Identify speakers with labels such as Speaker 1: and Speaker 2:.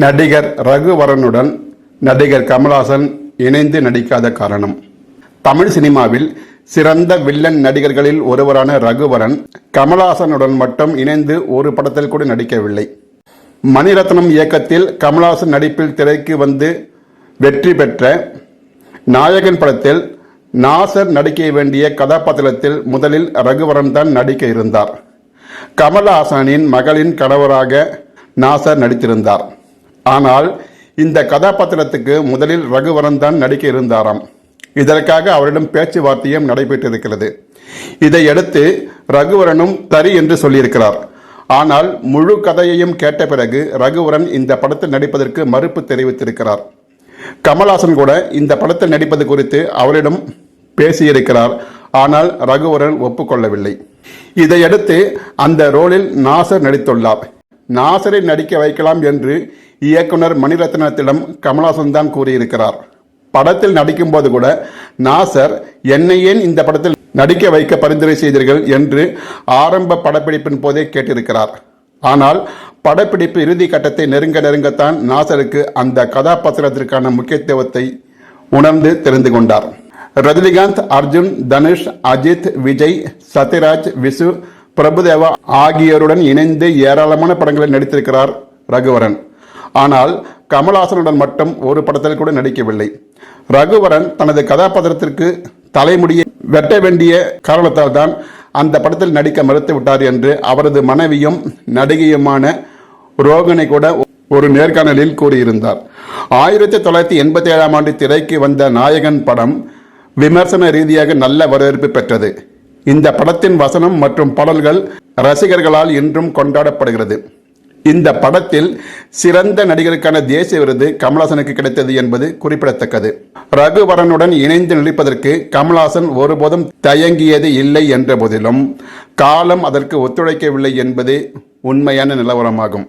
Speaker 1: நடிகர் ரகுவரனுடன் நடிகர் கமல்ஹாசன் இணைந்து நடிக்காத காரணம். தமிழ் சினிமாவில் சிறந்த வில்லன் நடிகர்களில் ஒருவரான ரகுவரன் கமல்ஹாசனுடன் மட்டும் இணைந்து ஒரு படத்தில் கூட நடிக்கவில்லை. மணிரத்னம் இயக்கத்தில் கமல்ஹாசன் நடிப்பில் திரைக்கு வந்து வெற்றி பெற்ற நாயகன் படத்தில் நாசர் நடிக்க வேண்டிய கதாபாத்திரத்தில் முதலில் ரகுவரன் தான் நடிக்க இருந்தார். கமல்ஹாசனின் மகளின் கணவராக நாசர் நடித்திருந்தார். ஆனால் இந்த கதாபாத்திரத்துக்கு முதலில் ரகுவரன் தான் நடிக்க இருந்தாராம். இதற்காக அவரிடம் பேச்சுவார்த்தையும் நடைபெற்றிருக்கிறது. இதையடுத்து ரகுவரனும் தரி என்று சொல்லியிருக்கிறார். ஆனால் முழு கதையையும் கேட்ட பிறகு ரகுவரன் இந்த படத்தில் நடிப்பதற்கு மறுப்பு தெரிவித்திருக்கிறார். கமல்ஹாசன் கூட இந்த படத்தில் நடிப்பது குறித்து அவரிடம் பேசியிருக்கிறார். ஆனால் ரகுவரன் ஒப்புக்கொள்ளவில்லை. இதையடுத்து அந்த ரோலில் நாசர் நடித்துள்ளார். நாசரை நடிக்க வைக்கலாம் என்று இயக்குனர் மணிரத்னத்திடம் கமலாசன் தான் கூறியிருக்கிறார். படத்தில் நடிக்கும்போது கூட நாசர் என்னை ஏன் இந்த படத்தில் நடிக்க வைக்க பரிந்துரை செய்தீர்கள்? என்று ஆரம்ப படப்பிடிப்பின் போதே கேட்டிருக்கிறார். ஆனால் படப்பிடிப்பு இறுதி கட்டத்தை நெருங்க நெருங்கத்தான் நாசருக்கு அந்த கதாபாத்திரத்திற்கான முக்கியத்துவத்தை உணர்ந்து தெரிந்து கொண்டார். ரஜினிகாந்த் அர்ஜுன் தனுஷ் அஜித் விஜய் சத்யராஜ் விசு பிரபுதேவா ஆகியோருடன் இணைந்து ஏராளமான படங்களில் நடித்திருக்கிறார் ரகுவரன். ஆனால் கமல்ஹாசனுடன் மட்டும் ஒரு படத்தில் கூட நடிக்கவில்லை. ரகுவரன் தனது கதாபாத்திரத்திற்கு தலைமுடியை வெட்ட வேண்டிய காரணத்தால் தான் அந்த படத்தில் நடிக்க மறுத்து விட்டார் என்று அவரது மனைவியும் நடிகையுமான ரோகனை கூட ஒரு நேர்காணலில் கூறியிருந்தார். ஆயிரத்தி தொள்ளாயிரத்தி எண்பத்தி ஏழாம் ஆண்டு திரைக்கு வந்த நாயகன் படம் விமர்சன ரீதியாக நல்ல வரவேற்பு பெற்றது. இந்த படத்தின் வசனம் மற்றும் பாடல்கள் ரசிகர்களால் இன்றும் கொண்டாடப்படுகிறது. இந்த படத்தில் சிறந்த நடிகருக்கான தேசிய விருது கமலாசனுக்கு கிடைத்தது என்பது குறிப்பிடத்தக்கது. ரகுவரனுடன் இணைந்து நடிப்பதற்கு கமலாசன் ஒருபோதும் தயங்கியது இல்லை என்ற போதிலும் காலம் அதற்கு ஒத்துழைக்கவில்லை என்பதே உண்மையான நிலவரமாகும்.